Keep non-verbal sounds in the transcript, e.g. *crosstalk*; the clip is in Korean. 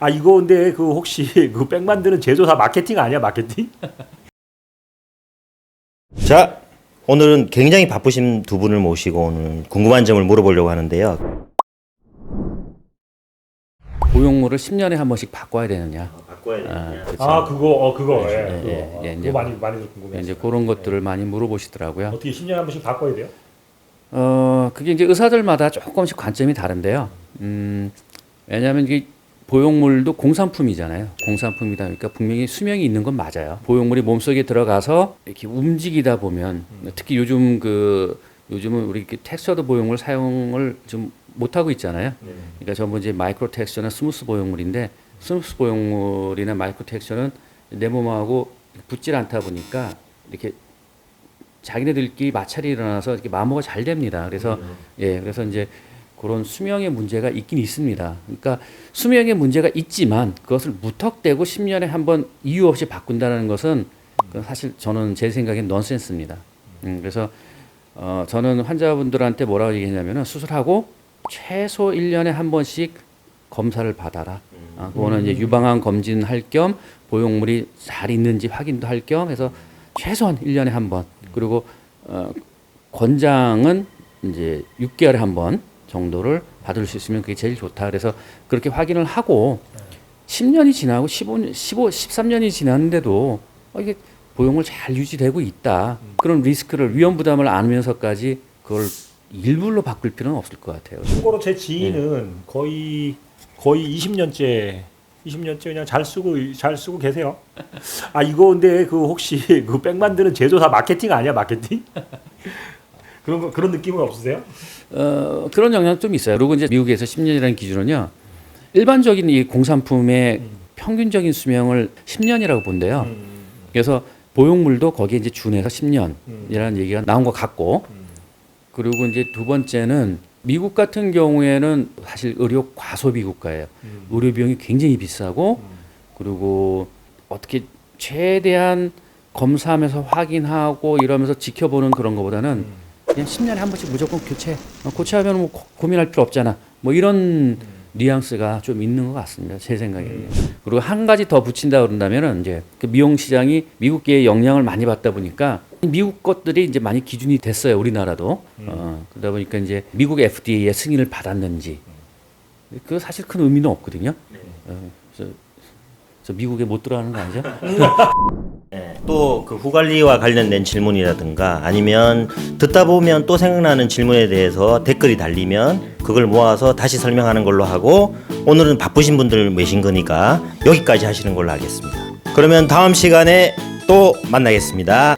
아 이거 근데 그 혹시 *laughs* 그 백 만드는 제조사 마케팅 아니야 마케팅? *laughs* 자, 오늘은 굉장히 바쁘신 두 분을 모시고 오늘 궁금한 점을 물어보려고 하는데요. 고용물을 10년에 한 번씩 바꿔야 되느냐. 바꿔야 아, 그렇죠. 아 그거 어 그거 예, 예, 그거, 예, 어, 예, 그거 이제 많이 많이 궁금해. 이제 그런 것들을 많이 물어보시더라고요. 어떻게 10년에 한 번씩 바꿔야 돼요? 어, 그게 이제 의사들마다 조금씩 관점이 다른데요. 음, 왜냐하면 이게 보형물도 공산품이잖아요. 공산품이다 보니까 분명히 수명이 있는 건 맞아요. 보형물이 몸속에 들어가서 이렇게 움직이다 보면 특히 요즘 그 요즘은 우리 이렇게 텍스처드 보형물 사용을 좀 못 하고 있잖아요. 그러니까 전부 이제 마이크로 텍스처나 스무스 보형물인데 스무스 보형물이나 마이크로 텍스처는 내 몸하고 붙질 않다 보니까 이렇게 자기네들끼리 마찰이 일어나서 이렇게 마모가 잘 됩니다. 그래서 예, 그래서 이제 그런 수명의 문제가 있긴 있습니다. 그러니까 수명의 문제가 있지만 그것을 무턱대고 10년에 한 번 이유 없이 바꾼다는 것은 사실 저는 제 생각엔 넌센스입니다. 음, 그래서 어, 저는 환자분들한테 뭐라고 얘기했냐면은 수술하고 최소 1년에 한 번씩 검사를 받아라. 아, 그거는 이제 유방암 검진할 겸 보형물이 잘 있는지 확인도 할 겸 해서 최소한 1년에 한 번. 그리고 어, 권장은 이제 6개월에 한 번 정도를 받을 수 있으면 그게 제일 좋다. 그래서 그렇게 확인을 하고 10년이 지나고 15년, 15, 13년이 지났는데도 어, 이게 보형물 잘 유지되고 있다. 그런 리스크를 위험 부담을 안으면서까지 그걸 일부러 바꿀 필요는 없을 것 같아요. 참고로 제 지인은 거의 거의 20년째 20년째 그냥 잘 쓰고 잘 쓰고 계세요. 아 이거 근데 그 혹시 그 백 만드는 제조사 마케팅 아니야 마케팅? 그런 거 그런 느낌은 없으세요? 어, 그런 영향 좀 있어요. 그리고 이제 미국에서 10년이라는 기준은요. 일반적인 이 공산품의 평균적인 수명을 10년이라고 본대요. 음. 그래서 보형물도 거기에 이제 준해서 10년이라는 얘기가 나온 것 같고 그리고 이제 두 번째는 미국 같은 경우에는 사실 의료 과소비 국가예요. 음. 의료 비용이 굉장히 비싸고 그리고 어떻게 최대한 검사하면서 확인하고 이러면서 지켜보는 그런 것보다는 그냥 10년에 한 번씩 무조건 교체. 어, 교체하면 뭐 고- 고민할 필요 없잖아. 뭐 이런 뉘앙스가 좀 있는 것 같습니다. 제 생각에는. 그리고 한 가지 더 붙인다 그런다면은 이제 그 미용 시장이 미국계의 영향을 많이 받다 보니까 미국 것들이 이제 많이 기준이 됐어요. 우리나라도. 어, 그러다 보니까 이제 미국 FDA의 승인을 받았는지 그 사실 큰 의미는 없거든요. 어, 그래서, 그래서 미국에 못 들어가는 거 아니죠? *laughs* 또그 후관리와 관련된 질문이라든가 아니면 듣다 보면 또 생각나는 질문에 대해서 댓글이 달리면 그걸 모아서 다시 설명하는 걸로 하고 오늘은 바쁘신 분들 계신 거니까 여기까지 하시는 걸로 하겠습니다. 그러면 다음 시간에 또 만나겠습니다.